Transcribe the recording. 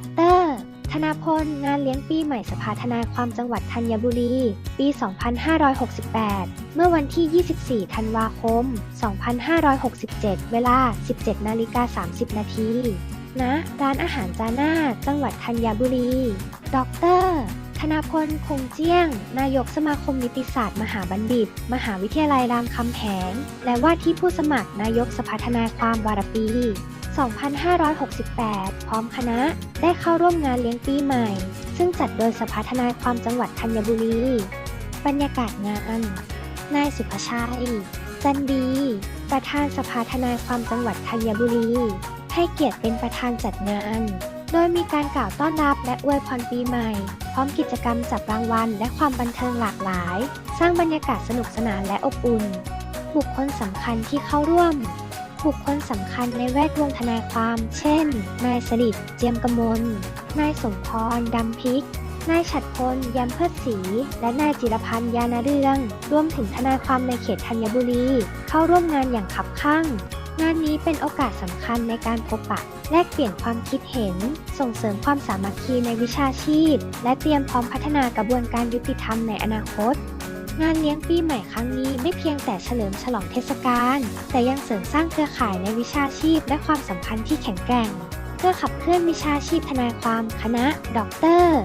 ดร.ธนาพล งานเลี้ยงปีใหม่สภาทนายความจังหวัดธัญบุรี ปี 2568 เมื่อวันที่ 24 ธันวาคม 2567 เวลา 17นาฬิกา30 นาทีณร้านอาหารจาน่า จังหวัดธัญบุรี ดร ธนาพล คงเจี้ยง นายกสมาคมนิติศาสตร์ มหาบัณฑิต มหาวิทยาลัยรามคำแหง และว่าที่ผู้สมัครนายกสภาทนายความวารปี 2568 พร้อมคณะได้เข้าร่วมงานเลี้ยงปีใหม่ ซึ่งจัดโดยสภาทนายความจังหวัดธัญบุรี บรรยากาศงาน นายสุภชัย จันดี ประธานสภาทนายความจังหวัดธัญบุรี ให้เกียรติเป็นประธานจัดงาน โดยมีการกล่าวต้อนรับและอวยพรปีใหม่ พร้อมกิจกรรมจับรางวัลและความบันเทิงหลากหลาย สร้างบรรยากาศสนุกสนานและอบอุ่น บุคคลสำคัญที่เข้าร่วม บุคคลสำคัญในแวดวงทนายความ เช่น นายสลิดเจียมกมล นายสมพรดำพิก นายฉัดพลยำเพิดศรีและนายจิรพันธ์ยานาเรือง รวมถึงทนายความในเขตธัญบุรี เข้าร่วมงานอย่างขับข้างงานนี้เป็นโอกาสสำคัญในการพบปะแลกเปลี่ยนความคิดเห็น ส่งเสริมความสามัคคีในวิชาชีพ และเตรียมพร้อมพัฒนากระบวนการยุติธรรมในอนาคต งานเลี้ยงปีใหม่ครั้งนี้ไม่เพียงแต่เฉลิมฉลองเทศกาล แต่ยังเสริมสร้างเครือข่ายในวิชาชีพและความสัมพันธ์ที่แข็งแกร่ง เพื่อขับเคลื่อนวิชาชีพทนายความคณะ ด็อกเตอร์